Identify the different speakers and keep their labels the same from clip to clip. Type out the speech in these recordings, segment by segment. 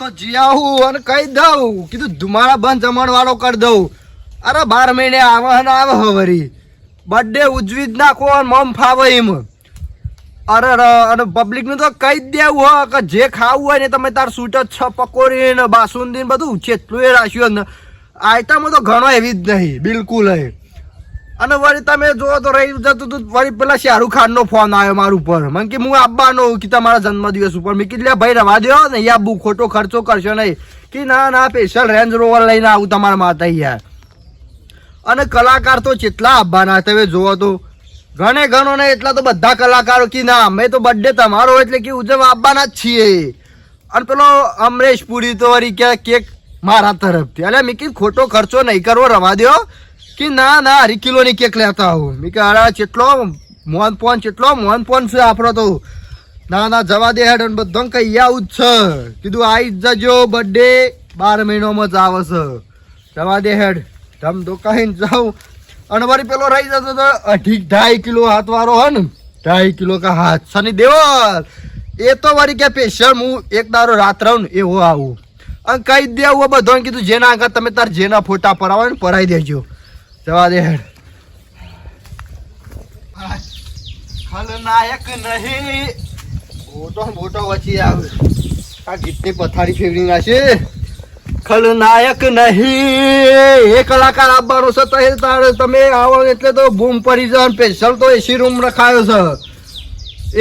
Speaker 1: તો જી આવું અને કહી દઉં. કીધું, ધુમાડા બંધ જમણ વાળો કરી દઉં. અરે, બાર મહિને આવે ને આવે હવરી બર્થડે ઉજવી જ નાખો અને મમ ફાવે એમ. અરે અને પબ્લિકનું તો કહી જ દેવું હો કે જે ખાવું હોય ને તમે તાર સૂટ જ છ પકોડી ને બાસુંદી બધું ચેટલું એ રાખ્યું ને. આઈટમો તો ઘણો એવી જ નહીં, બિલકુલ નહીં અને વળી તમે જો તો રહી જતું હતું વળી પેલા શાહરુખ ખાન નો ફોન આવ્યો મારા ઉપર. મને કે હું આવવાનો કે તમારા જન્મદિવસ ઉપર. મેં કીધું ભાઈ, રવા દો ને યા બુ ખોટો ખર્ચો કરશો નહીં. કે ના ના સ્પેશિયલ રેન્જ રોવર લઈને આવું તમારા માતા યાર અને કલાકાર તો કેટલા આવવાના તમે જોવો તો. ઘણે ઘણો ને એટલા તો બધા કલાકારો કે ના, અમે તો બર્થડે તમારો એટલે કે ઉજવ આવવાના જ છીએ. અને પેલો અમરેશ પુરી તો વળી કે કેક મારા તરફથી. એટલે મેં કીધું, ખોટો ખર્ચો નહીં કરવો રવા દો કે ના ના, અઢી કિલોની કેક લેતા આવું. મેં કે અરે ચેટલો મોહન પોન ચેટલો મોહન પોન છે આપણો તો. ના ના, જવા દે હેડ બધો કઈ આવું જ છે. કીધું આવી જજો બર્થડે બાર મહિનોમાં જ આવે છે. જવા દે હેડ. ધમ તો કહીને જાઉં. અને વળી પેલો રહી જતો તો અઢી ઢાઈ કિલો હાથ વાળો હે ને ઢાઈ કિલો કા હાથ શનિ દેવલ. એ તો વળી કે સ્પેશિયલ હું એક દારો રાત રહું ને એવો આવું. અને કહી દેવું બધો કીધું, જેના આગળ તમે તાર જેના ફોટા પડાવો ને પડાવી દેજો. જવા દે. ખલનાયક નહીં. મોટો મોટો વચ્ચે આવે. આ ગીતની પથારી ફેરવી નાખે ખલનાયક નહીં. એ કલાકાર આવવાનો છે તો તારે. તમે આવો એટલે તો બૂમ પડી જાય સ્પેશિયલ તો એસી રૂમ રખાયો છે.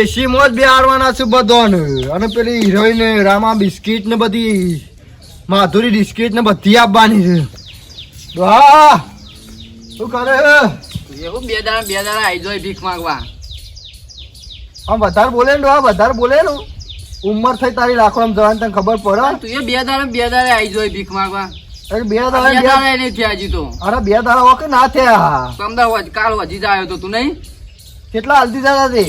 Speaker 1: એસીમાં જ બિહારવાના છે બધાને. અને પેલી હિરોઈન રામા બિસ્કિટ ને બધી, માધુરી બિસ્કિટ ને બધી આપવાની છે. વાહ! શું કરે?
Speaker 2: એવું બે દાડા બે દાડા જોઈ ભીખ માંગવા.
Speaker 1: આમ વધારે બોલે ને આ વધારે બોલે ને? ઉંમર થઈ તારી રાખો આમ જવાની તને ખબર પડે?
Speaker 2: તું એ બે દાડા બે દાડા આવી જોઈ ભીખ માંગવા.
Speaker 1: અરે બે દાડા બે
Speaker 2: દાડા નહીં થયા હજી તો.
Speaker 1: અરે બે દાડા ઓકે ના થયા?
Speaker 2: તો અમદાવાદ કાલ વધી જાય તો તું નહીં?
Speaker 1: કેટલા હલ્દી દાદા તે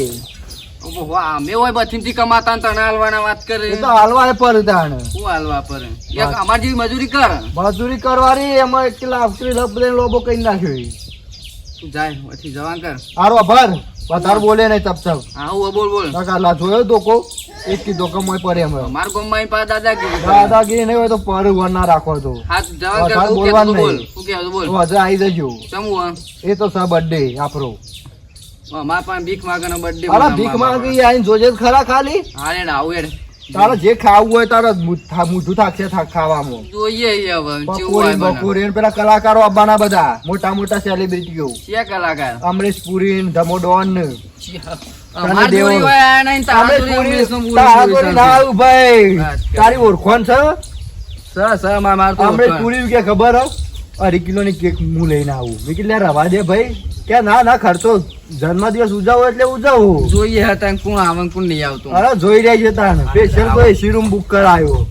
Speaker 2: અમે હોય બથીમથી કમાતા ને તને હાલવાના વાત કરે.
Speaker 1: તો હાલવા પર તાણ
Speaker 2: શું હાલવા પર? એક અમાર જેવી મજૂરી કર.
Speaker 1: મજૂરી કરવાની એમાં એક કિલો લપ દઈને લોબો કઈ નાખ્યો
Speaker 2: જાય પછી જવા કર.
Speaker 1: હારો ભર. વધારે બોલે નહીં તપ તપ.
Speaker 2: આવું બોલ બોલ.
Speaker 1: કાલા જોયો ધોકો એક કી ધોકો મોય પડે
Speaker 2: કરે.
Speaker 1: દાદાગીરી નહીં હોય તો પર વર ના રાખો તો.
Speaker 2: હા તું કર
Speaker 1: બોલવાનું
Speaker 2: બોલ.
Speaker 1: નહીં.
Speaker 2: શું બોલ.
Speaker 1: તો હજે આવી જજો.
Speaker 2: ચમું
Speaker 1: એ તો સા બર્થડે આપણો.
Speaker 2: અમાર પાસે ભીખ માંગવાનો બર્થડે
Speaker 1: અરે ભીખ માંગી આઈને જોજે ખરા ખાલી?
Speaker 2: હા આવું યાર
Speaker 1: તારે જે ખાવું હોય તારે મોઢું થાકશે ખાવામાં.
Speaker 2: જોઈએ હવે
Speaker 1: બપોરે પેલા કલાકારો આવવાના બધા મોટા મોટા સેલિબ્રિટીઓ
Speaker 2: છે કલાકાર?
Speaker 1: અમરીશ પુરી ધમો ડોન
Speaker 2: તારા
Speaker 1: ઓળખોન છે.
Speaker 2: સર? સર મારે માર તો
Speaker 1: અમરેશ પુરી કે ખબર હો? અઢી કિલોની કેક હું લઈને આવું. મેં કીધું રવા દે ભાઈ. કે ના ના ખર્ચો જન્મદિવસ ઉજાવો એટલે ઉજાવું.
Speaker 2: જોઈએ હતા કોણ આવે કોણ નહીં આવતું.
Speaker 1: અરે જોઈ રહ્યા છે તાને સ્પેશિયલ તો એસી રૂમ બુક કરાયો.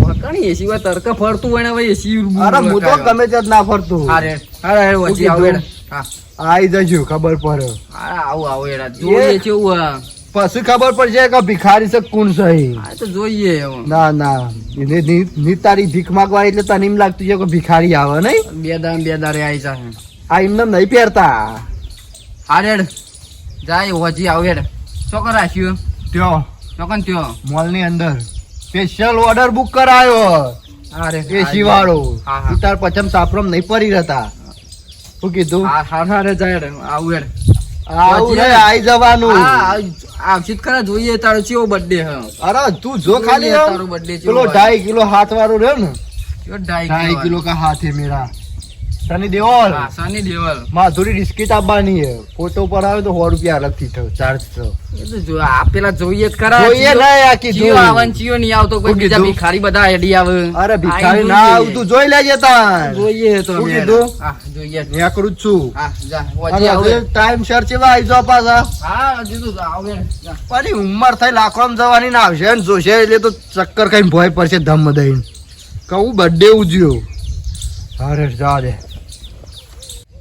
Speaker 2: વળકાણી એસી વાત તડકા ફરતું હોય ને ભાઈ એસી રૂમ
Speaker 1: અરે હું તો ગમે ત્યાં જ ના ફરતું.
Speaker 2: અરે અરે વચ્ચે આવો. હા.
Speaker 1: આવી જજો ખબર પડે.
Speaker 2: અરે આવું આવો એડા જોઈએ કેવું
Speaker 1: પછી ખબર પડશે કે ભિખારી છે કોણ છે
Speaker 2: તો જોઈએ
Speaker 1: ના ના. એને ની- તારી ભીખ માંગવા એટલે તને એમ લાગતું છે કે ભિખારી આવે નહીં?
Speaker 2: બે દાડે બે દારે આવી જાય
Speaker 1: આ એમને નહીં પહેરતા.
Speaker 2: હારેડ જાય હોજી આવેડ ચોકન રાખ્યું
Speaker 1: ત્યો.
Speaker 2: ચોકન ત્યો?
Speaker 1: મોલની અંદર. સ્પેશિયલ ઓર્ડર બુક કરાયો.
Speaker 2: અરે
Speaker 1: એસી વાળો તાર પચમ સાપરમ નહીં પડી રહેતા. શું કીધું?
Speaker 2: હા હા હારે જાય હેડ. આવું
Speaker 1: આઈ જવાનું.
Speaker 2: હા આવશે જ ખરા જોઈએ તારો ચેવો બર્થડે હે.
Speaker 1: અરે તું જો ખાલી
Speaker 2: તારો
Speaker 1: પેલો ઢાઈ કિલો હાથ વાળો રહ્યો ને.
Speaker 2: ઢાઈ
Speaker 1: ઢાઈ
Speaker 2: કિલો
Speaker 1: કિલો કા હાથ હે મેરા સની દેવલ.
Speaker 2: હા સની દેવલ.
Speaker 1: માધુરી બિસ્કિટ આપવાની છે. ફોટો પર આવે તો 100 રૂપિયા અલગથી થયો ચાર્જ થયો.
Speaker 2: એ તો જો આ પેલા જોઈએ જ ખરા.
Speaker 1: જોઈએ
Speaker 2: ના
Speaker 1: નહીં આ કીધું.
Speaker 2: ચિયો નહીં આવતો કોઈ બીજા ભિખારી બધા એડી આવે.
Speaker 1: અરે ભિખારી ના આવતું જોઈ લેજે તા
Speaker 2: જોઈએ તો
Speaker 1: શું કીધું?
Speaker 2: હા જોઈએ.
Speaker 1: મેં કરું છું.
Speaker 2: હા જા ઓજી આવે
Speaker 1: ટાઈમ સર ચેવા આવી જો પાછા.
Speaker 2: હા જીતું આવે જા.
Speaker 1: પાછી ઉંમર થઈ લાખોમાં જવાની ના આવશે. ને જોશે એટલે તો ચક્કર કઈ ભય પડશે ધમ દઈને. કહું બર્થડે ઉજ્યો અરે જા દે.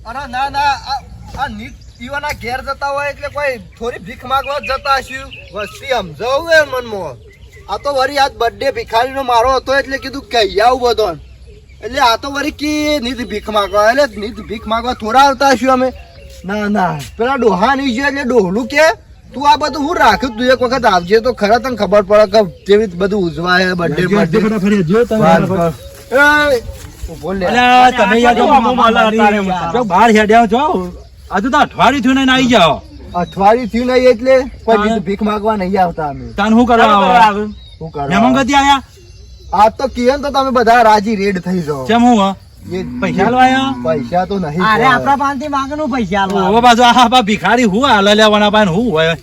Speaker 1: અરે ના ના આ- નીત પીવાના ઘેર જતા હોય એટલે કોઈ થોડી ભીખ માગવા જતા હશું. વસ્તી સમજાવું એ મનમાં. આ તો વળી આજ બર્થડે ભિખારીનો મારો હતો એટલે કીધું કહી આવું બધો. એટલે આ તો વળી કે નીત ભીખ માગવા? એટલે નીત ભીખ માગવા થોડા આવતા હશું અમે. ના ના પેલા ડોહા નહીં છે એટલે ડોહલું કે તું આ બધું હું રાખ્યું તું એક વખત આવજે તો ખરા તને ખબર પડે કે કેવી રીતે બધું ઉજવાય બર્થડે બર્થડે
Speaker 3: જો તમે ફટાફટ.
Speaker 1: એ ઊભો લે
Speaker 3: અલ્યા, તમે યાર તો
Speaker 4: મામા
Speaker 3: મામા
Speaker 4: મારી
Speaker 3: મારી
Speaker 4: યાર.
Speaker 3: જો બહાર હેડ્યા છો હજુ તો અઠવાડિયું થયું ને આવી જાઓ.
Speaker 1: અઠવાડિયું થયું નહીં એટલે કોઈ ભીખ માંગવા નહીં આવતા અમે.
Speaker 3: તાન શું કરવા આવો?
Speaker 1: શું કરવા?
Speaker 3: મહેમાન ગતિ આયા?
Speaker 1: આ તો કિયન તો તમે બધા રાજી રેડ થઈ જાઓ.
Speaker 3: કેમ હું પૈસા
Speaker 1: તો નહીં
Speaker 4: અરે આપણા પાસેથી માંગવાનું પૈસા આલવા.
Speaker 3: ઓહો પાછો આ બા ભિખારી હું હાલ લેવાના પાન હું હોય?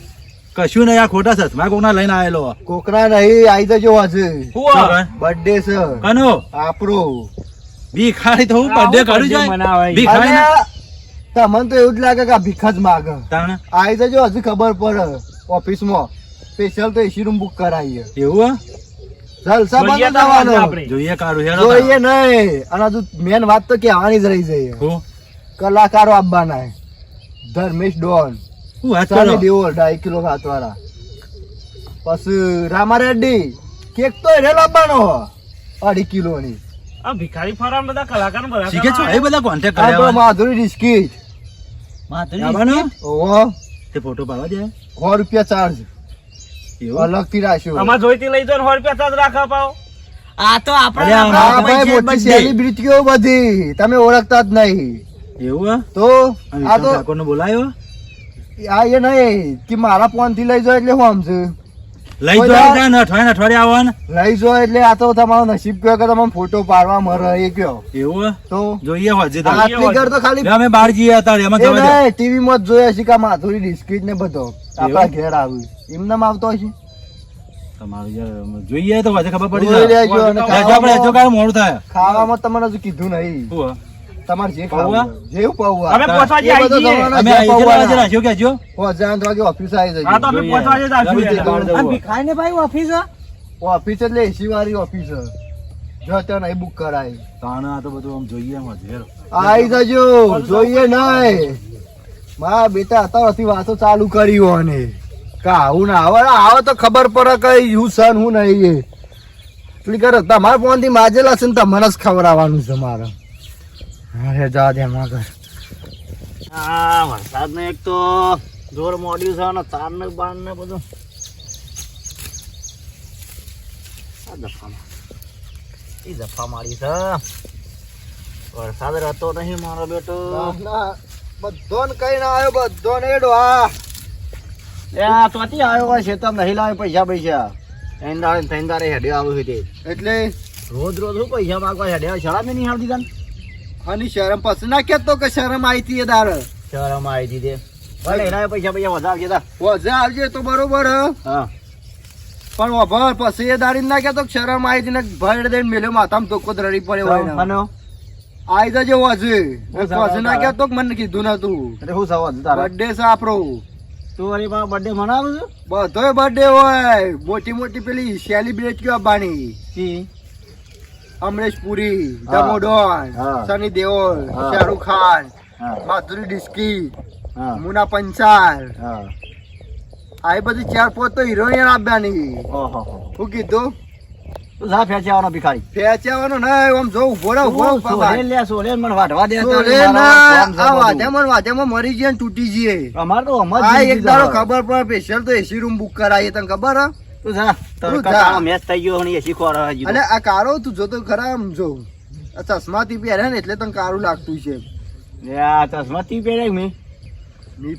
Speaker 3: કશું નહીં આ ખોટા સસમા કોકના લઈને આવેલો
Speaker 1: કોકના નહીં આવી જજો આજે.
Speaker 3: હું
Speaker 1: બર્થડે છે
Speaker 3: કનો?
Speaker 1: આપણો
Speaker 3: ભિખારી તો હું
Speaker 4: birthday
Speaker 3: છું
Speaker 4: મનાવાય.
Speaker 3: ભિખારી
Speaker 1: તમને તો એવું જ લાગે કે ભીખ જ માગે. આવી જજો હજી ખબર પડે ઓફિસમાં. સ્પેશિયલ તો એસી રૂમ બુક કરાવીએ
Speaker 3: એવું હે?
Speaker 1: જલસા
Speaker 4: જોઈએ
Speaker 1: બંધ.
Speaker 3: જોઈએ હેડો
Speaker 1: જોઈએ નહીં. અને હજુ મેન વાત તો કહેવાની જ રહી જાય
Speaker 3: હું?
Speaker 1: કલાકારો આપવાના ધર્મેશ ડોન.
Speaker 3: હું વાત
Speaker 1: સની
Speaker 3: કરો
Speaker 1: દેઓલ ઢાઈ કિલો હાથવાળા. પછી રામા રેડ્ડી કેક તો એને લાવવાનો અઢી કિલો ની
Speaker 4: આ ભિખારી ફરામ બધા કલાકાર બધા
Speaker 3: શીખે છો? એ બધા કોન્ટેક્ટ
Speaker 1: આ તો
Speaker 3: કર્યા
Speaker 1: માધુરી બિસ્કીટ ઓહો.
Speaker 3: તે ફોટો પાડવા દે.
Speaker 1: સો રૂપિયા ચાર્જ
Speaker 3: એવું?
Speaker 1: અલગથી રાખ્યો.
Speaker 4: આમાં જોઈતી લઈ ને સો રૂપિયા ચાર્જ રાખવા પાવ. આ તો
Speaker 3: આપણે આ
Speaker 1: ભાઈ મોટી સેલિબ્રિટીઓ બધી. તમે ઓળખતા જ નહીં.
Speaker 3: એવું
Speaker 1: તો આ તો
Speaker 3: બોલાયો?
Speaker 1: આ એ નહીં કે મારા ફોનથી લઈ જાઓ એટલે હું સમજુ.
Speaker 3: લઈ જો
Speaker 1: ના-
Speaker 3: અઠવાડિયે અઠવાડિયે આવો
Speaker 1: લઈ જો એટલે આ તો તમારો નસીબ કયો કે તમે ફોટો પાડવા મરે એ કયો?
Speaker 3: એવું
Speaker 1: તો?
Speaker 3: જોઈએ હોજે.
Speaker 1: ફિગર તો ખાલી
Speaker 3: અમે બહાર જઈએ હતા એમાં
Speaker 1: નહીં ટીવી માં જ જોયા છે કે આ માધુરી બિસ્કીટ ને બધો. આપણા ઘેર આવ્યું. એમને આવતો હશે.
Speaker 3: તમારું યાર જોઈએ તો વાજે ખબર પડી જાય. મોડું થાય.
Speaker 1: ખાવામાં તમને હજુ કીધું નહીં? તમારે જે ખાવું હોય. પૌવા.
Speaker 4: અમે પહોંચવા
Speaker 1: એ બધો
Speaker 3: અમે
Speaker 1: જે
Speaker 3: આ
Speaker 1: પૌવા
Speaker 3: આજે
Speaker 1: ના.
Speaker 3: રાખ્યો? કેજો
Speaker 1: પહોંચે આઠ વાગે ઓફિસ આવી જજો.
Speaker 4: હા તો અમે
Speaker 3: જોઈએ.
Speaker 4: પહોંચવા જ
Speaker 3: ગમે તે
Speaker 4: આવશું
Speaker 3: બહાર જવું હોય.
Speaker 4: ભિખારી ને ભાઈ ઓફિસ
Speaker 1: ઓફિસ એટલે એસી વાળી ઓફિસ જો ત્યાં નહીં બુક કરાય.
Speaker 3: તાણે તો બધું આમ જોઈએ એમ હોજે.
Speaker 1: આવી જજો. જોઈએ નહીં. મારા બેટા અત્યારથી વાતો ચાલુ કરી હોને કા આવું ના આવે? આવે તો ખબર પડે કઈ હું સન હું નહીં એ. એટલી કરો તમારા ફોનથી માજેલા છે ને તમારે જ ખવડાવવાનું છે મારે. અરે જા દે માં આ
Speaker 4: હા વરસાદ ને એક તો જોર મોડ્યું છે અને તાર ને બાર ને બધું. આ દફામાં. એ દફા મારી છે. વરસાદ રહેતો નહીં મારો બેટો.
Speaker 1: બધો ને કઈ ના આવ્યો બધો ને એડો આ
Speaker 4: એ આ ત્યાંથી આવ્યો હોય છે તમે નહીં લાવે પૈસા પૈસા ત્રણ દાડે ત્રણ દાડે હેડે આવ્યું છે
Speaker 1: એટલે
Speaker 4: રોજ રોજ શું પૈસા માગવા હેડે આવે શરમ નહીં આવતી તને?
Speaker 1: આની શરમ પછી ના કેતો કે શરમ આવી હતી દાર
Speaker 4: શરમ આવી હતી તે. ભલે એના પૈસા પૈસા વધારે તા.
Speaker 1: વધારે આવજે તો બરોબર હ.
Speaker 4: હા.
Speaker 1: પણ વભર પછી એ દારી ના કેતો કે શરમ આવી હતી ને ભર દઈને મેલ્યો માથામાં ધોકો રડી પડ્યો હોય.
Speaker 4: અને?
Speaker 1: આઈ જજો વાજે પછી ના કેતો મને કીધું નતું.
Speaker 4: અરે શું સવાજ તારા.
Speaker 1: બર્થડે છે આપણો.
Speaker 4: તું અરે બા બર્થડે મનાવું છું?
Speaker 1: બધોય બર્થડે હોય. મોટી મોટી પેલી સેલિબ્રેટ કયો બાણી
Speaker 4: કી?
Speaker 1: અમરેશ પુરી. દમોડોન સની દેઓલ શાહરૂખ ખાન માધુરી ડિસ્કી મુના પંચાલ. આ બધી ચાર પાંચ તો હિરોઈન આપ્યા
Speaker 4: નહીં
Speaker 1: શું કીધું?
Speaker 4: તું સા ફેંચી આવવાનો ભિખારી
Speaker 1: ફેંચ્યાવાનો ના આમ જો ઊભો રહો
Speaker 4: ઊભો લે મને વાઢવા દે તારી
Speaker 1: રે
Speaker 4: મારો
Speaker 1: ના આ જઈએ તૂટી જઈએ.
Speaker 4: અમાર તો અમાર
Speaker 1: આ એક દાડો ખબર પડે સ્પેશિયલ તો એસી રૂમ બુક કરાવીએ તને ખબર હે?
Speaker 4: તું જા. તારો
Speaker 1: તું જા.
Speaker 4: કાકાનો મેચ થઈ ગયો હણી એસી ખોર
Speaker 1: અને આ કારો તું જોતો ખરા આમ જો. આ ચશ્માથી પહેરે ને એટલે તને કારું લાગતું છે.
Speaker 4: લે આ ચશ્મા તી પહેરે મેં?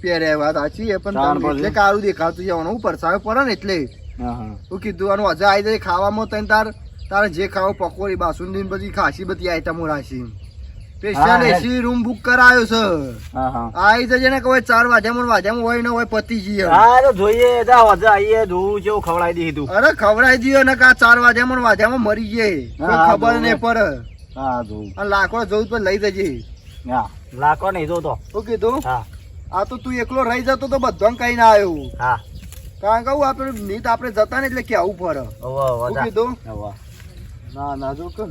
Speaker 1: પહેરે વાત સાચી છે પણ એટલે કારું દેખાતું જવાનું હું પરસાવે પડે ને એટલે.
Speaker 4: હું
Speaker 1: કીધું આનું હજા આવી જાય ખાવામાં તને તાર તારે જે ખાવો પકોડી બાસુંદી બધી ખાસી બધી આઈટમો રાખી. સ્પેશિયલ એસી રૂમ બુક કરાયો છે.
Speaker 4: હા હા.
Speaker 1: આવી જજે ને કે હોય ચાર વાગ્યામાં વાગ્યામાં હોય ને હોય પતી જઈએ
Speaker 4: હા તો જોઈએ જા વજા આઈએ ધૂ જેવું ખવડાવી દીધું
Speaker 1: અરે ખવડાવી દીધો ને કા ચાર ને વાગ્યામાં મરી કોઈ ખબર ને પર
Speaker 4: હા ધૂ
Speaker 1: અને લાકડો જવું તો લઈ જજે.
Speaker 4: હા લાકો નહીં જોતો.
Speaker 1: શું કીધું?
Speaker 4: હા.
Speaker 1: આ તો તું એકલો રહી જતો તો બધો કઈ ના આવ્યો.
Speaker 4: હા.
Speaker 1: કારણ કે હું આપણે નીત આપણે જતા ને એટલે કેવું પડે. કીધું? ના ના જો કર.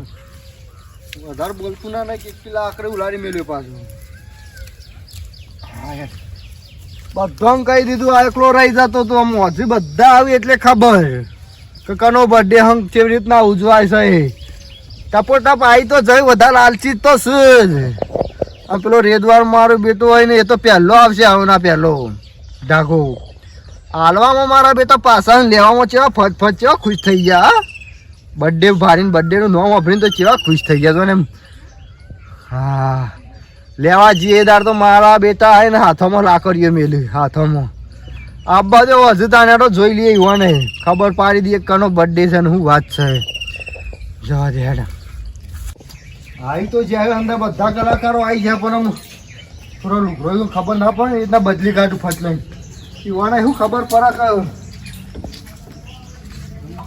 Speaker 1: વધારે બોલતું ના નહીં કે પેલા આકરે ઉલાડી મેલ્યો પાછું. યાર. બધાને કહી દીધું, આ એકલો રહી જતો તો આમ હજી બધા આવી એટલે ખબર. કે કનો બર્થડે હંગ કેવી રીતના ઉજવાય છે. ટપો ટપ આવી તો જઈ, વધારે લાલચી તો શું આ પેલો રેદવાર મારો બેટો હોય ને, એ તો પહેલો આવશે, આવના પહેલો. ઢાકો હાલવામાં મારા બેટા પાછા ને લેવામાં ચેવા ફટ ચેવા ખુશ થઈ ગયા બર્થડે ભારીને બર્થડે નું નામ વાપરીને તો કેવા ખુશ થઈ ગયા તો એમ. હા. લેવા જઈએ દાર તો મારા બેટા હે ને હાથોમાં લાકડીઓ મેલી, હાથોમાં. આબા જો હજુ તાને તો જોઈ લઈએ યુવા ને ખબર પાડી દઈએ કનો બર્થડે છે ને શું વાત છે. જવા દે હેડા. આવી તો જ્યારે અંદર બધા કલાકારો આવી જાય પણ થોડો લુગરો ખબર ના પડે એ બદલી કાઢું ફટ લઈને. યુવાને શું ખબર પડે કે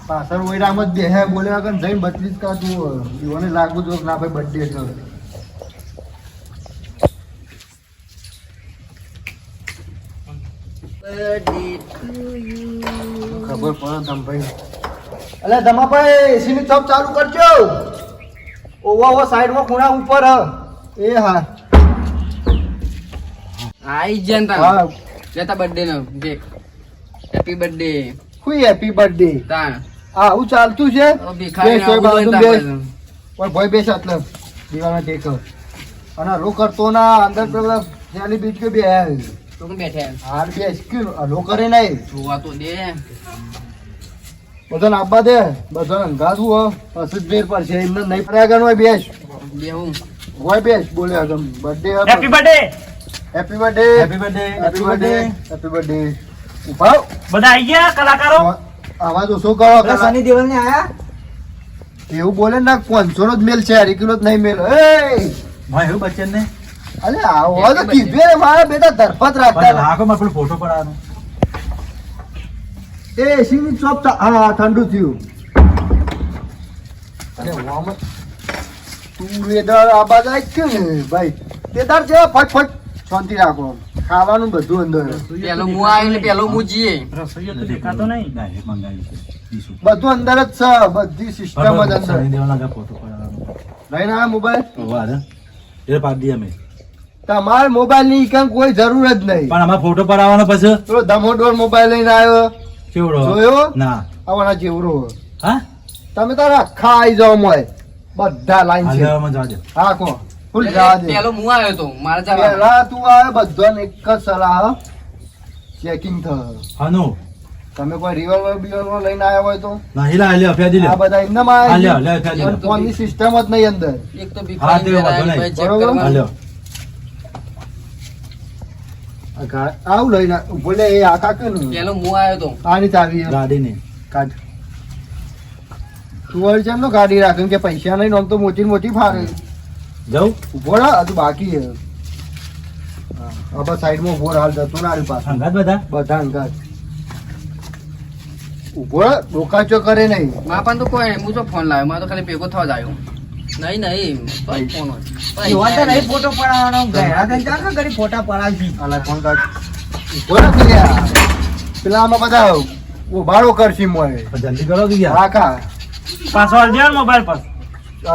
Speaker 1: પાછળ વૈરામ જ બેહે બોલે વગર જઈને બત્રીસ કા તું જીવોને લાગવું જો ના ભાઈ બર્થડે છે ખબર પડે તમ ભાઈ. અલે ધમાભાઈ એસી ની ચોપ ચાલુ કરજો. ઓવા ઓવા સાઈડમાં ખૂણા ઉપર હ. એ હા.
Speaker 2: આઈ જન તા
Speaker 1: હા.
Speaker 2: લેતા બર્થડે નો કેક હેપી બર્થડે
Speaker 1: હુઈ હેપી બર્થડે
Speaker 2: તા
Speaker 1: હા હું ચાલતું છે.
Speaker 2: પણ ભય
Speaker 1: બેસ,
Speaker 2: આવું
Speaker 1: આટલે દીવાના ટેક. અને રો કરતો ના અંદર પેલા બીજ કે બે
Speaker 2: બેઠા
Speaker 1: કરે નહીં.
Speaker 2: દે.
Speaker 1: બધાને આપવા દે. બધાને અંગાતું હો. પછી જ બેર પડશે. એમને નહીં ફર્યા ગણ હોય બેસ. હોય બેસ બોલ્યા આગમ birthday
Speaker 5: happy birthday
Speaker 1: happy birthday
Speaker 3: happy birthday
Speaker 1: happy birthday happy birthday ઊભા
Speaker 5: બધા આવી ગયા કલાકારો?
Speaker 1: આવાજ શું કરો
Speaker 4: સની દેવલ ને આયા?
Speaker 1: એવું બોલે ના પાંચસો નો જ મેલ છે અઢી કિલો જ નહીં મેલ. એ
Speaker 3: ભાઈ એવું બચ્ચન ને
Speaker 1: અરે આવો તો કીધું એ મારા બેટા ધરપત રાખતા
Speaker 3: રાખો માં પેલો ફોટો પડાવવાનો.
Speaker 1: એ એસી ચોપ હા ઠંડુ થયું. અરે વામ. તું રેડર આબાદ આવી ગયો ને ભાઈ? તેદાર જેવા ફટ ફટ શાંતિ રાખો. ખાવાનું બધું અંદર.
Speaker 2: પેલો મુ આવ્યો ને પેલો મુ જીએ.
Speaker 5: રસોઈયો તો દેખાતો નહીં.
Speaker 1: બધું અંદર જ છે. બધી સિસ્ટમ જ અંદર. લઈને આ મોબાઈલ
Speaker 3: એ પાડી અમે.
Speaker 1: તમારે મોબાઈલની કામ કોઈ જરૂર જ નહીં.
Speaker 3: પણ આમાં ફોટો પડાવવાનો પછી?
Speaker 1: તો ધમોડોર મોબાઈલ લઈને આવ્યો
Speaker 3: કેવડો?
Speaker 1: જોયો?
Speaker 3: ના.
Speaker 1: આવવાના જેવડો.
Speaker 3: હા?
Speaker 1: તમે તારા આખા આવી જાઓ મોય. બધા લાઈન છે.
Speaker 3: જવા
Speaker 1: હા કો. ફૂલ જવા દે.
Speaker 2: પેલો હું આવ્યો તો મારે જવા
Speaker 1: પેલા તું આવે બધાને એક જ સલાહ. ચેકિંગ થ.
Speaker 3: હાનો.
Speaker 1: તમે કોઈ રિવોલ્વર બિવોલ્વર લઈને આવ્યા હોય તો?
Speaker 3: ના હિલા હિલા ફેદી લે.
Speaker 1: આ બધા એમને
Speaker 3: હા, લે લ્યો, ફેદી લે.
Speaker 1: ફોનની સિસ્ટમ જ નહીં અંદર.
Speaker 2: એક તો
Speaker 3: હા, તે વાંધો નહીં.
Speaker 1: બરોબર?
Speaker 3: હાલ્યો
Speaker 1: આવું લઈને બોલે એ આ કાકે ને.
Speaker 2: પેલો મુ આવ્યો તો.
Speaker 1: આની ચાવી ગાડી
Speaker 3: ને.
Speaker 1: કાઢ. તું વળી છે નો ગાડી રાખે કે પૈસા નહીં નોમ તો મોટી મોટી ફારે
Speaker 3: જાઉં?
Speaker 1: ઊભો રહો હજુ બાકી છે. હા, આ બસ સાઈડમાં ઊભો હાલ જતો ના પાછું.
Speaker 3: સંગાત બધા?
Speaker 1: બધા અંગાત ઊભો ડોકાચો કરે નહીં.
Speaker 2: મા પણ તો કોઈ હું તો ફોન લાવ્યો મા તો ખાલી ભેગો થવા જ આવ્યો. નહીં નહીં ફોન હોય.
Speaker 4: નહીં ફોટો પડાવવાનો ગયા કાકા ઘડી ફોટા પડાવી
Speaker 1: અલા ફોન કાઢ ઊભો પેલા આમાં બધા ઉભાડો કરશી મોય
Speaker 3: જલ્દી કરો ગયા
Speaker 1: હા
Speaker 5: કા? દે મોબાઈલ પર.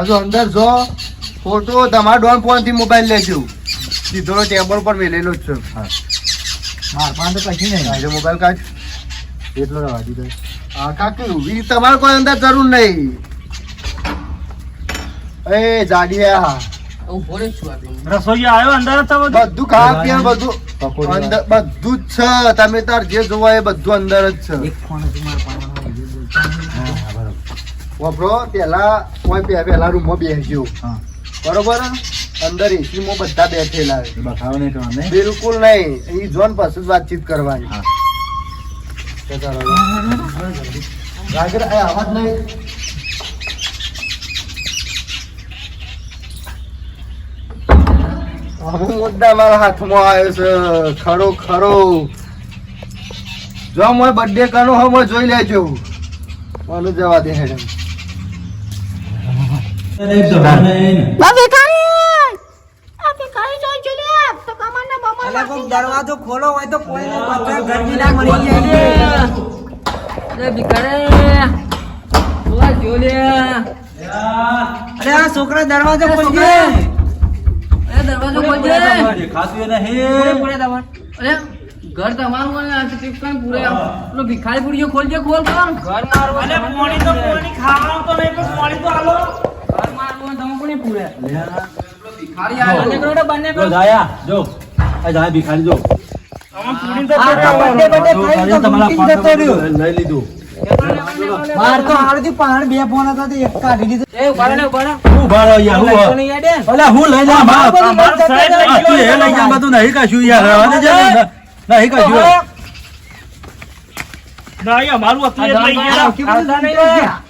Speaker 1: હજુ અંદર જો. ફોટો તમારા ડોન ફોનથી મોબાઈલ લેજો. સીધો ટેબલ પર મેલેલો જ છે.
Speaker 4: માર પાસે તો કશું નહીં.
Speaker 1: આજે મોબાઈલ કાઢ.
Speaker 3: એટલો રવા દીધો
Speaker 1: હા કાકુ વી તમારે કોઈ અંદર જરૂર નહીં. એ જાડિયા.
Speaker 5: રસોઈયો આવ્યો અંદર બધું
Speaker 1: ખાવા પીવાનું બધું. અંદર બધું જ છે. તમે તાર જે જોવા એ બધું અંદર જ છે.
Speaker 4: એક ફોન
Speaker 1: વાપરો પેલા કોઈ પે- પેલા રૂમમાં બેસજો.
Speaker 3: હા.
Speaker 1: બરોબર અંદર એસી માં બધા બેઠેલા છે.
Speaker 3: એ નહીં કરવાનો
Speaker 1: બિલકુલ નહીં. એ જોન પાસે જ વાતચીત કરવાની.
Speaker 3: હા.
Speaker 1: રાગર એ અવાજ નહીં. હવે મુદ્દા મારા હાથમાં આવ્યો છે. ખરો ખરો. જો મોય બર્થડે કરનો હવે જોઈ લેજો. મને જવા દે હેડમ
Speaker 3: એક તો ભાવ નહીં ને.
Speaker 4: અલા કોક દરવાજો ખોલો હોય તો કોઈ નહીં ના મળી જાય.
Speaker 2: અરે ભિખારી. જોવા જો લે
Speaker 4: અરે આ છોકરા દરવાજો ખોલજે.
Speaker 2: દરવાજો
Speaker 3: નહીં.
Speaker 2: અરે ઘર તમારું હોય આ ટીપ કાંઈ પૂરે પેલો ભિખારી પૂરી ખોલજે ખોલ કોણ ઘર
Speaker 5: પોણી તો પોણી ખાવાનું તો નહીં પણ પોણી તો આલો
Speaker 2: મારું તમે કોને પૂરે ભિખારી આયો ને
Speaker 5: કોને બને
Speaker 3: જો જાયા જો આ જાયા ભિખારી જો
Speaker 5: મારું